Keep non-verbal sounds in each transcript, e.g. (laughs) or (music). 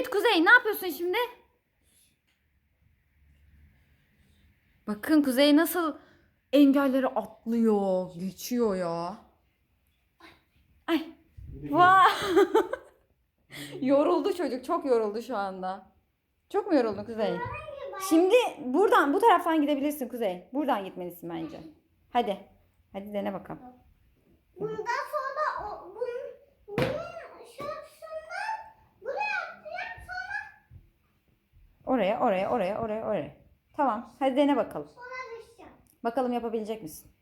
Evet Kuzey ne yapıyorsun şimdi? Bakın Kuzey nasıl engelleri atlıyor, geçiyor ya. Ay. Vay. (laughs) yoruldu çocuk, çok yoruldu şu anda. Çok mu yoruldun Kuzey? Şimdi buradan, bu taraftan gidebilirsin Kuzey. Buradan gitmelisin bence. Hadi. Hadi dene bakalım. Bundan Oraya, oraya, oraya, oraya, oraya. Tamam. Hadi dene bakalım. düşeceğim. Bakalım yapabilecek misin?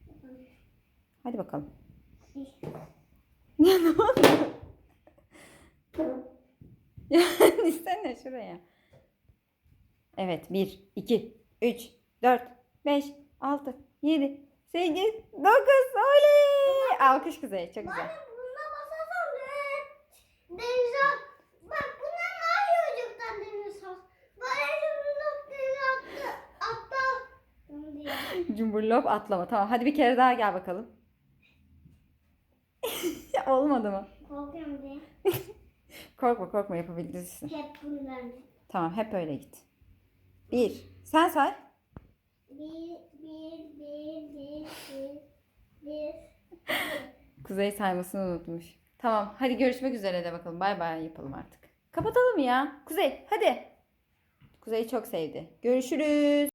Hadi bakalım. Ya ne oldu? Ya istene şuraya. Evet. 1, 2, 3, 4, 5, 6, 7, 8, 9. Oley! Alkış Kuzey. Çok güzel. Bana buna basarsan evet. Denize (laughs) Cumburlop atlama. Tamam. Hadi bir kere daha gel bakalım. (laughs) Olmadı mı? Korkuyorum diye. (laughs) Korkma korkma yapabilirsin. Hep bundan. Tamam hep öyle git. Bir. Sen say. Bir, bir, bir, bir, bir, bir. Kuzey saymasını unutmuş. Tamam hadi görüşmek üzere de bakalım. Bay bay yapalım artık. Kapatalım ya. Kuzey hadi. Kuzey çok sevdi. Görüşürüz.